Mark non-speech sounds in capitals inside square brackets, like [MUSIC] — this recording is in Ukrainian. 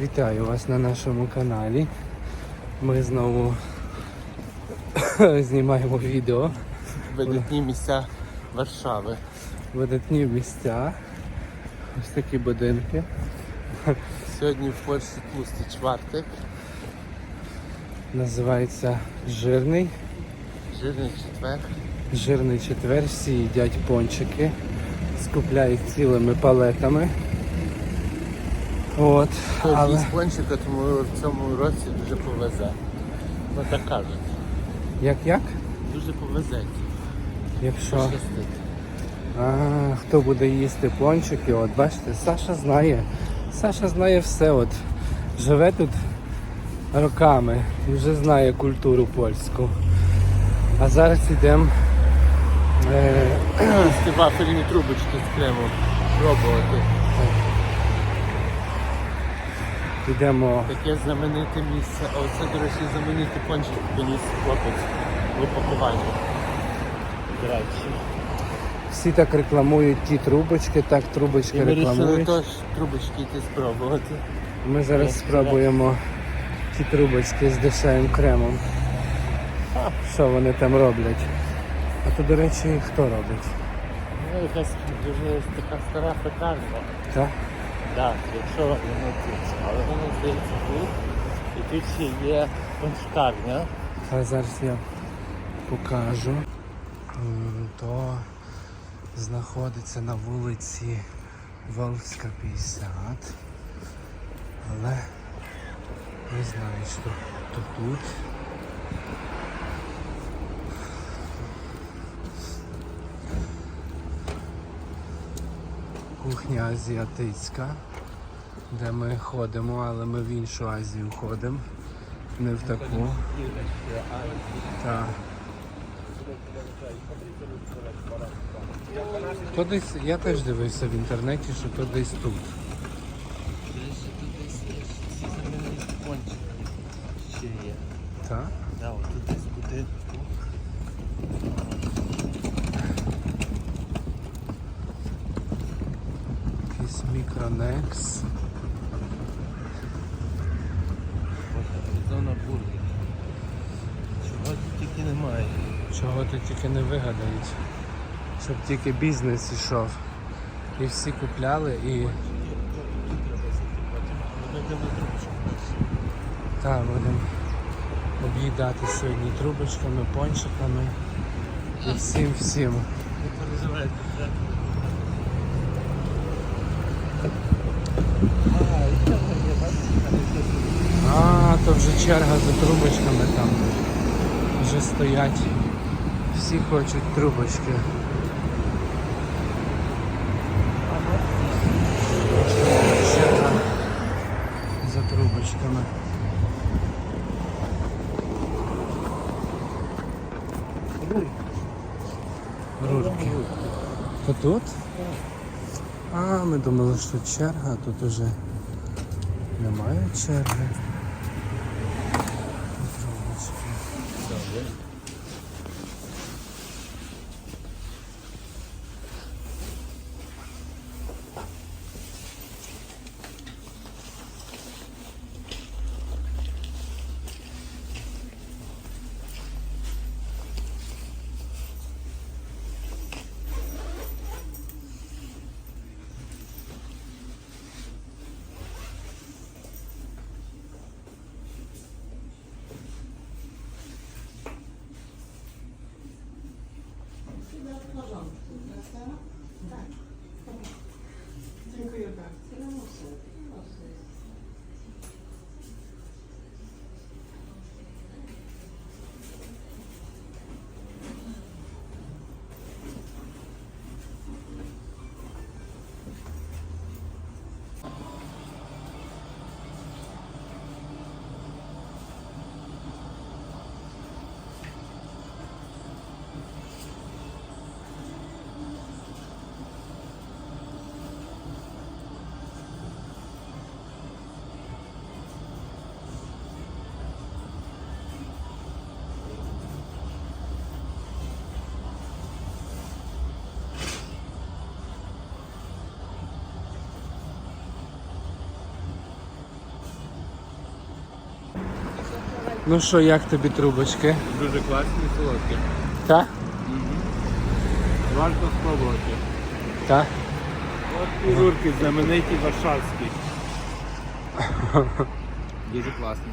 Вітаю вас на нашому каналі. Ми знову [COUGHS] знімаємо відео. видатні місця Варшави. Видатні місця. Ось такі будинки. Сьогодні в Польщі тлустий чвартик, Називається Жирний. жирний четвер. Жирний четвер, всі їдять пончики, скупляють цілими палетами. От, але пончика, тому в цьому році дуже повезе. Ну так кажуть. як як? Дуже повезе. Якщо а, хто буде їсти пончики, от бачите, Саша знає. Саша знає все. От живе тут роками і вже знає культуру польську. А зараз йдемо. Е, вафельні трубочки з кремом. Пробувати. Йдемо Таке знамените місце. А оце, до речі, знаменитий пончик приніс хлопець в упакуванні. До речі. всі так рекламують ті трубочки, так трубочки І ми рекламують. теж трубочки йти спробувати. Ми зараз Як спробуємо ті трубочки з дешевим кремом. Що вони там роблять? А то, до речі, хто робить? Ну, якась дуже така стара пекарня. Так? Так, якщо воно тут, але воно здається тут. І тут ще є кончкарня. А зараз я покажу. То знаходиться на вулиці Волзька 50. Але не знаю, що то тут. Кухня азіатицька, де ми ходимо, але ми в іншу Азію ходимо, не в таку. Так. То десь, я теж дивився в інтернеті, що то десь тут. Є. Так? Тут десь будинку. Мікронекс. Зона бургер. Чого тут тільки немає. Чого тут тільки не вигадають. Щоб тільки бізнес ішов. І всі купляли і так, будемо об'їдати сьогодні трубочками, пончиками і всім всім. Не переживайте, вже. А, то вже черга за трубочками там. Вже стоять. Всі хочуть трубочки. Черга за трубочками. Рурки. То тут? А, ми думали, що черга, тут уже немає черги. w porządku, prawda? Tak. Dziękuję bardzo. Tyle muszę. Ну що, як тобі трубочки? Дуже класні і солодкі. Та? Варто спробувати. Та? От і рурки знамениті варшавські. [LAUGHS] Дуже класні.